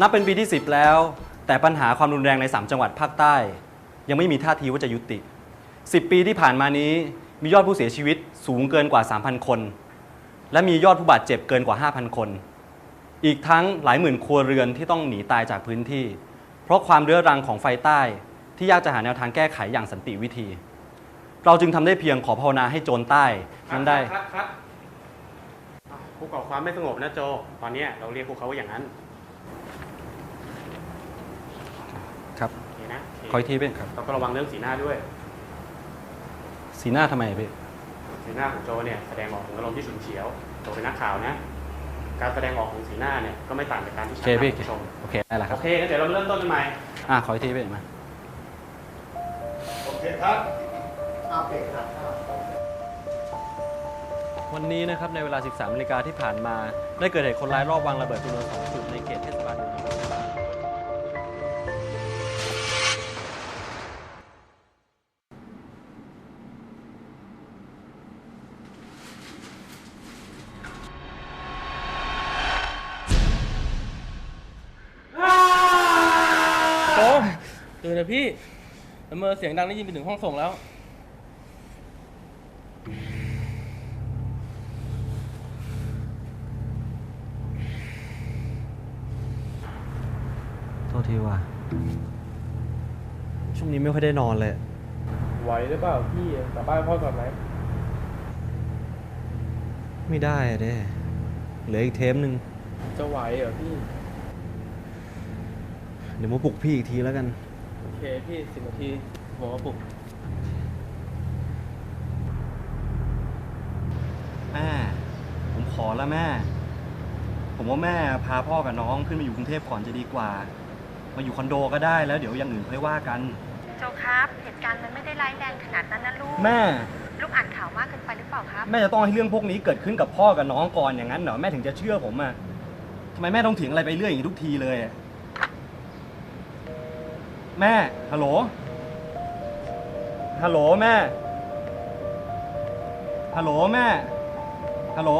นับเป็นปีที่ 10 แล้ว แต่ปัญหาความรุนแรงใน 3 จังหวัดภาคใต้ ยังไม่มีท่าทีว่าจะยุติ 10 ปีที่ผ่านมานี้มียอดผู้เสียชีวิตสูงเกินกว่า 3,000 คน และมียอดผู้บาดเจ็บเกินกว่า 5,000 คน อีกทั้งหลายหมื่นครัวเรือนที่ต้องหนีตายจากพื้นที่ เพราะความเรื้อรังของไฟใต้ ที่ยากจะหาแนวทางแก้ไขอย่างสันติวิธี เราจึงทำได้เพียงขอภาวนาให้โจรใต้นั้นได้ครับครับผู้ก่อความไม่สงบนะโจ ตอนนี้เราเรียกพวกเขาว่าอย่างนั้น ครับโอเคนะโอเคขออีกทีพี่ครับ เราก็ระวังเรื่องสีหน้าด้วย สีหน้าทำไมพี่ สีหน้าของโจเนี่ยแสดงออกถึงอารมณ์ที่ฉุนเฉียวโจเป็นนักข่าวนะ การแสดงออกของสีหน้าเนี่ยก็ไม่ต่างจากการที่โอชัเคพี่ ชมโอเคได้แล้วคโอรับ เคงั้นเดี๋ยวเรามาเริ่มต้นกันใหม่ อะขออีกทีพี่มา โอเคครับโอเคครับ วันนี้นะครับในเวลา 13นาฬิกาที่ผ่านมา ได้เกิดเหตุคนร้ายรอบวางระเบิดจำนวน2จุดในเขตเทศบาลเมืองนครปฐมโจตื่นเลยพี่ละเมอเสียงดังได้ยินไปถึงห้องส่งแล้ว ทษทีว่ะ ช่วงนี้ไม่ค่อยได้นอนเลย ไหวหรือเปล่าพี่กลับบ้านพ่อก่อนไหมไม่ได้อะเด้เหลืออีกเทปหนึ่งจะไหวเหรอพี่ เดี๋ยวมาปลุกพี่อีกทีแล้วกัน โอเคพี่สิบนาทีผมมาปลุกแม่ ผมขอแล้วแม่ ผมว่าแม่พาพ่อกับน้องขึ้นมาอยู่กรุงเทพก่อนจะดีกว่า มาอยู่คอนโดก็ได้แล้วเดี๋ยวอย่างอื่นค่อยว่ากัน โจครับ เหตุการณ์มันไม่ได้ร้ายแรงขนาดนั้นนะลูก แม่ ลูกอ่านข่าวมากเกินไปหรือเปล่าครับ แม่จะต้องให้เรื่องพวกนี้เกิดขึ้นกับพ่อกับน้องก่อนอย่างนั้นเหรอแม่ถึงจะเชื่อผมอะทำไมแม่ต้องเถียงอะไรไปเรื่อยอย่างนี้ทุกทีเลยอะแม่ฮัลโหลฮัลโหลแม่ฮัลโหลแม่ฮัลโหล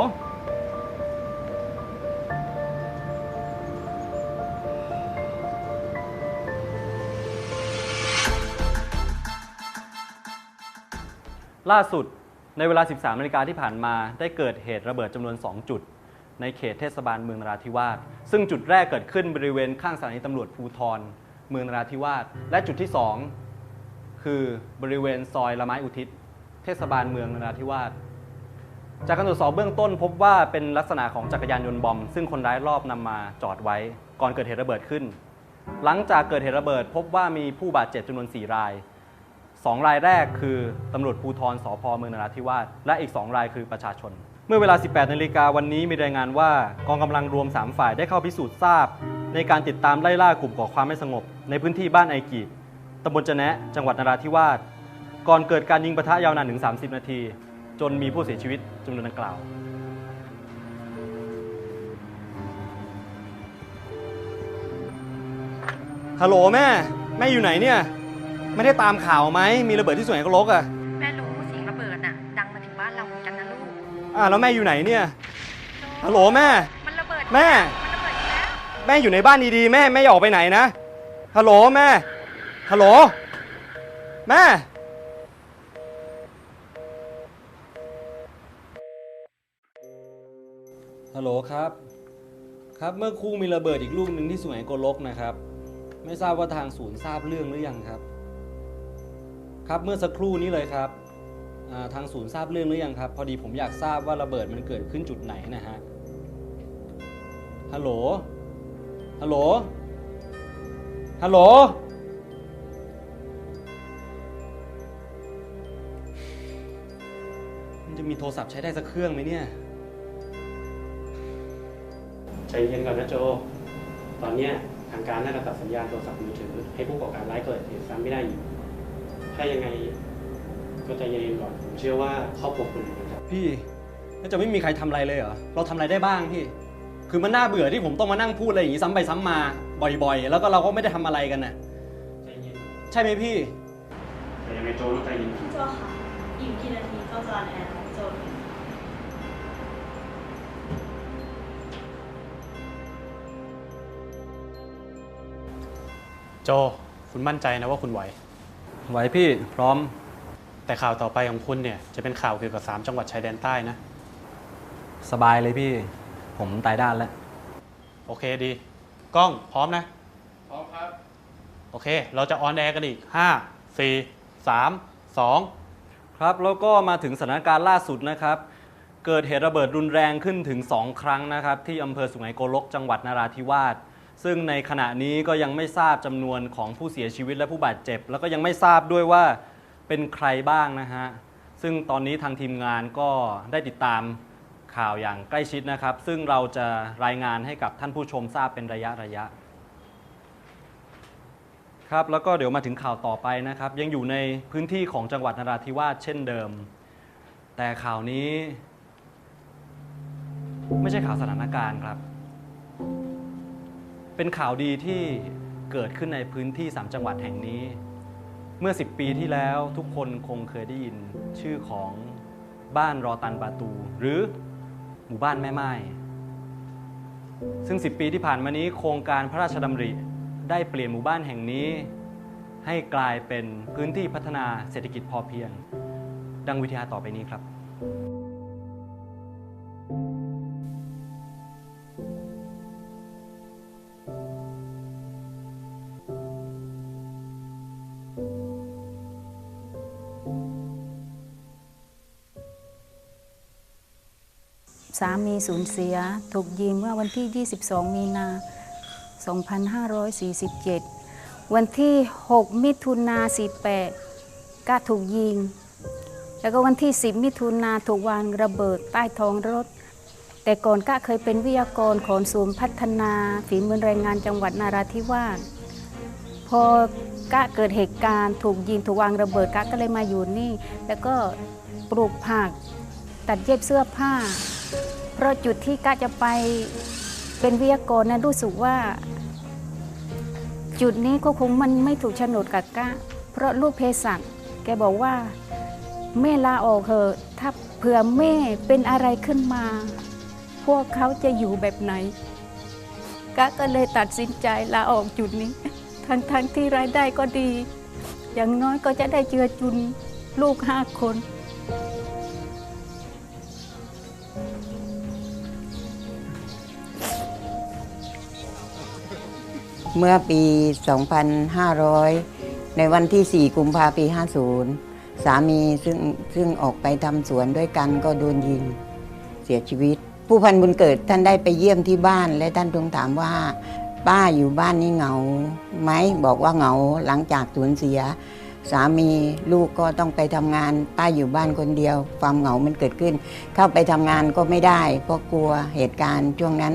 ล่าสุดในเวลา 13นาฬิกาที่ผ่านมา ได้เกิดเหตุระเบิดจำนวน 2 จุด ในเขตเทศบาลเมืองนราธิวาส ซึ่งจุดแรกเกิดขึ้นบริเวณข้างสถานีตำรวจภูทรเมืองนราธิวาส และจุดที่ 2 คือบริเวณซอยละไม้อุทิศ เทศบาลเมืองนราธิวาส จากการตรวจสอบเบื้องต้นพบว่าเป็นลักษณะของจักรยานยนต์บอม ซึ่งคนร้ายรอบนำมาจอดไว้ ก่อนเกิดเหตุระเบิดขึ้น หลังจากเกิดเหตุระเบิด พบว่ามีผู้บาดเจ็บจำนวน 4 ราย สองรายแรกคือตำรวจภูธรสพเมืองนราธิวาสและอีก 2 รายคือประชาชน เมื่อเวลา 18นาฬิกาวันนี้มีรายงานว่ากองกำลังรวม 3 ฝ่ายได้เข้าพิสูจน์ทราบ ในการติดตามไล่ล่ากลุ่มก่อความไม่สงบ ในพื้นที่บ้านไอกีดตำบลจะแนะจังหวัดนราธิวาสก่อนเกิดการยิงปะทะยาวนานถึง 30 นาที จนมีผู้เสียชีวิตจำนวนดังกล่าวฮัลโหลแม่ แม่อยู่ไหนเนี่ย ไม่ได้ตามข่าวไหมมีระเบิดที่สวนก็ลกอะแม่รู้เสียงระเบิดน่ะ ดังมาถึงบ้านเราเหมือนกันนะลูกอะแล้วแม่อยู่ไหนเนี่ยโจฮัลโหลแม่ มันระเบิดแม่ มันระเบิดอีกแล้วแม่อยู่ในบ้านดีๆแม่แม่อย่าออกไปไหนนะฮัลโหลแม่ฮัลโหลแม่ฮัลโหลครับ ครับเมื่อครู่มีระเบิดอีกลูกหนึ่งที่สุไหงโกลกนะครับ ไม่ทราบว่าทางศูนย์ทราบเรื่องหรือยังครับ ครับเมื่อสักครู่นี้เลยครับทางศูนย์ทราบเรื่องหรือยังครับ พอดีผมอยากทราบว่าระเบิดมันเกิดขึ้นจุดไหนนะฮะฮัลโหลฮัลโหลฮัลโหลมันจะมีโทรศัพท์ใช้ได้สักเครื่องไหมเนี่ยใจเย็นก่อนนะโจ ตอนนี้ทางการน่าจะตัดสัญญาณโทรศัพท์มือถือให้ผู้ก่อการร้ายเกิดเหตุซ้ำไม่ได้อีก ถ้ายังไงก็ใจเย็นๆก่อนผมเชื่อว่าครอบครัวคุณนะครับพี่แล้วจะไม่มีใครทำอะไรเลยเหรอ เราทำอะไรได้บ้างพี่ คือมันน่าเบื่อที่ผมต้องมานั่งพูดอะไรอย่างนี้ซ้ำไปซ้ำมาบ่อยๆ แล้วก็เราก็ไม่ได้ทำอะไรกันน่ะ ใจเย็นใช่ไหมพี่ แต่ยังไงโจต้องใจเย็นพี่โจค่ะอีกกี่นาทีก็จะออนแอร์ของโจถึงโจ คุณมั่นใจนะว่าคุณไหว ไหวพี่พร้อม แต่ข่าวต่อไปของคุณเนี่ย จะเป็นข่าวเกี่ยวกับ 3 จังหวัดชายแดนใต้นะ สบายเลยพี่ ผมตายด้านแล้ว โอเคดี กล้องพร้อมนะ พร้อมครับ โอเค เราจะออนแอร์กันอีก 5 4 3 2 ครับ แล้วก็มาถึงสถานการณ์ล่าสุดนะครับ เกิดเหตุระเบิดรุนแรงขึ้นถึง 2 ครั้งนะครับ ที่อำเภอสุไหงโกลกจังหวัดนาราธิวาส ซึ่งในขณะนี้ก็ยังไม่ทราบจำนวนของผู้เสียชีวิตและผู้บาดเจ็บ แล้วก็ยังไม่ทราบด้วยว่าเป็นใครบ้างนะฮะ ซึ่งตอนนี้ทางทีมงานก็ได้ติดตามข่าวอย่างใกล้ชิดนะครับ ซึ่งเราจะรายงานให้กับท่านผู้ชมทราบเป็นระยะระยะ ครับแล้วก็เดี๋ยวมาถึงข่าวต่อไปนะครับ ยังอยู่ในพื้นที่ของจังหวัดนราธิวาสเช่นเดิม แต่ข่าวนี้ ไม่ใช่ข่าวสถานการณ์ครับ เป็นข่าวดีที่เกิดขึ้นในพื้นที่ 3 จังหวัดแห่งนี้ เมื่อ 10 ปีที่แล้วทุกคนคงเคยได้ยินชื่อของบ้านรอตันบาตู หรือหมู่บ้านแม่ไม้ซึ่ง 10 ปีที่ผ่านมานี้โครงการพระราชดำริได้เปลี่ยนหมู่บ้านแห่งนี้ ให้กลายเป็นพื้นที่พัฒนาเศรษฐกิจพอเพียง ดังวิทยาต่อไปนี้ครับ สามีสูญเสีย ถูกยิงเมื่อวันที่ 22 มีนา 2547 วันที่ 6 มิถุนา 48 ก็ถูกยิง แล้วก็วันที่ 10 มิถุนาถูกวางระเบิดใต้ท้องรถ แต่ก่อนก็เคยเป็นวิทยากรของศูนย์พัฒนา ฝีมือแรงงานจังหวัดนาราธิวาส พอกะเกิดเหตุการณ์ถูกยิงถูกวางระเบิดกะก็เลยมาอยู่นี่ แล้วก็ปลูกผักตัดเย็บเสื้อผ้า เพราะจุดที่กะจะไปเป็นวิทยากรนั้นรู้สึกว่า จุดนี้ก็คงมันไม่ถูกโฉนดกับกะ เพราะลูกเภสัชแกบอกว่าแม่ลาออกเถอะถ้าเผื่อแม่เป็นอะไรขึ้นมา พวกเขาจะอยู่แบบไหนกะก็เลยตัดสินใจลาออกจุดนี้ ทั้งทั้งที่รายได้ก็ดี อย่างน้อยก็จะได้เจือจุนลูกห้าคน เมื่อปี 2500 ในวันที่ 4 กุมภาปี 50 สามีซึ่งซึ่งออกไปทำสวนด้วยกันก็โดนยิงเสียชีวิต ผู้พันบุญเกิดท่านได้ไปเยี่ยมที่บ้านและท่านทรงถามว่า ป้าอยู่บ้านนี่เหงาไหมบอกว่าเหงาหลังจากสูญเสีย สามีลูกก็ต้องไปทำงาน ป้าอยู่บ้านคนเดียว ความเหงามันเกิดขึ้น เข้าไปทำงานก็ไม่ได้ เพราะกลัวเหตุการณ์ช่วงนั้น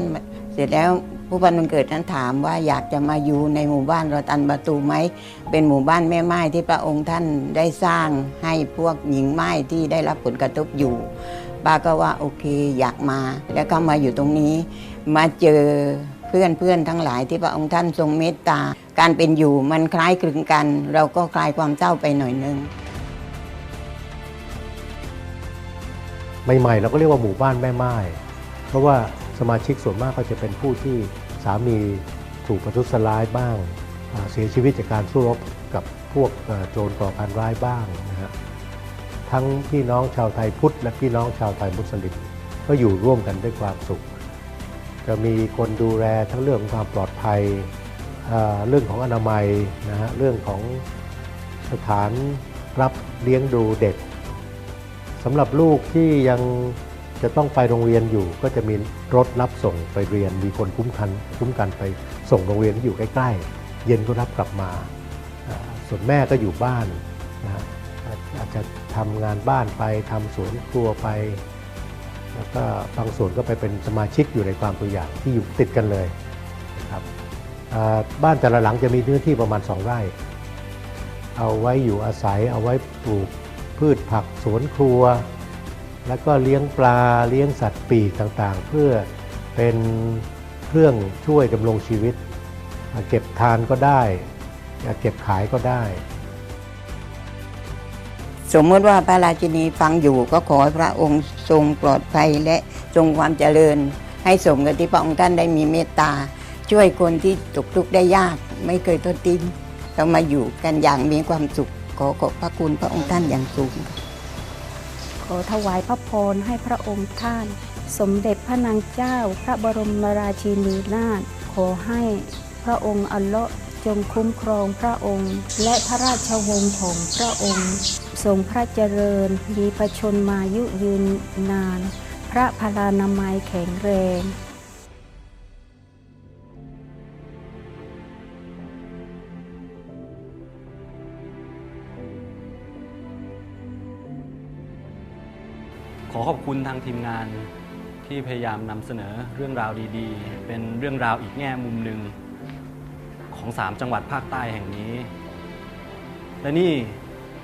เสร็จแล้ว ผู้พันบุญเกิดนั้นถามว่าอยากจะมาอยู่ในหมู่บ้านรอตันประตูไหม เป็นหมู่บ้านแม่ไม้ที่พระองค์ท่านได้สร้างให้พวกหญิงไม้ที่ได้รับผลกระทบอยู่ป้าก็ว่าโอเคอยากมา แล้วก็มาอยู่ตรงนี้ มาเจอเพื่อนเพื่อนทั้งหลายที่พระองค์ท่านทรงเมตตา การเป็นอยู่มันคล้ายคลึงกัน เราก็คลายความเศร้าไปหน่อยนึงใหม่ๆเราก็เรียกว่าหมู่บ้านแม่ไม้เพราะว่าสมาชิกส่วนมากก็จะเป็นผู้ที่ สามีถูกประทุษร้ายบ้าง เสียชีวิตจากการสู้รบกับพวกโจรก่อการร้ายบ้างนะฮะทั้งพี่น้องชาวไทยพุทธ และพี่น้องชาวไทยมุสลิมก็อยู่ร่วมกันด้วยความสุข จะมีคนดูแลทั้งเรื่องของความปลอดภัยเรื่องของอนามัยนะฮะเรื่องของสถานรับเลี้ยงดูเด็กสำหรับลูกที่ยัง จะต้องไปโรงเรียนอยู่ก็จะมีรถรับส่งไปเรียน มีคนคุ้มกันคุ้มกันไปส่งโรงเรียนที่อยู่ใกล้ๆ เย็นก็รับกลับมา ส่วนแม่ก็อยู่บ้านนะอาจจะทำงานบ้านไปทำสวนครัวไป แล้วก็บางส่วนก็ไปเป็นสมาชิกอยู่ในความตัวอย่างที่อยู่ติดกันเลยครับบ้านแต่ละหลังจะมีเนื้อที่ประมาณ 2 ไร่ เอาไว้อยู่อาศัยเอาไว้ปลูกพืชผักสวนครัว แล้วก็เลี้ยงปลาเลี้ยงสัตว์ปีกต่างๆ เพื่อเป็นเครื่องช่วยดำรงชีวิตอ่าเก็บทานก็ได้อาเก็บขายก็ได้ สมมติว่าพระราชินีฟังอยู่ก็ขอให้พระองค์ทรงปลอดภัยและทรงความเจริญ ให้สมกับที่พระองค์ท่านได้มีเมตตา ช่วยคนที่ตกทุกข์ได้ยากไม่เคยทอดทิ้งเรามาอยู่กันอย่างมีความสุขขอขอบพระคุณพระองค์ท่านอย่างสูง ถวายพระพรให้พระองค์ท่าน สมเด็จพระนางเจ้าพระบรมราชินีนาถขอให้พระองค์อัลเลาะห์จงคุ้มครองพระองค์ และพระราชวงศ์ของพระองค์ทรงพระเจริญมีประชนมายุยืนนาน พระพลานามัยแข็งแรง ขอขอบคุณทางทีมงานที่พยายามนำเสนอเรื่องราวดีๆ เป็นเรื่องราวอีกแง่มุมหนึ่งของ 3 จังหวัดภาคใต้แห่งนี้ และนี่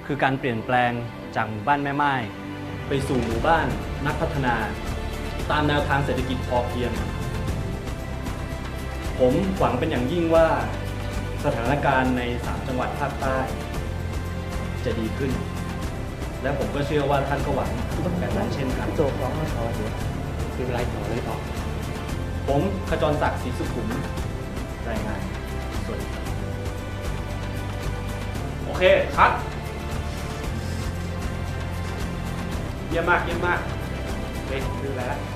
คือการเปลี่ยนแปลงจากหมู่บ้านแม่ไม้ไปสู่หมู่บ้านนักพัฒนา ตามแนวทางเศรษฐกิจพอเพียง ผมหวังเป็นอย่างยิ่งว่าสถานการณ์ใน 3 จังหวัดภาคใต้ จะดีขึ้น และผมก็เชื่อว่าท่านก็หวังแบบนั้นเช่นกันโจร้องมาขอเดี๋ยวไม่เป็นไรต่อเลยต่อ ผมขจรศักดิ์ศรีสุขุมรายงานสวัสดีครับโอเคคัดเยี่ยมมากเยี่ยมมากโอเคดูแล้ว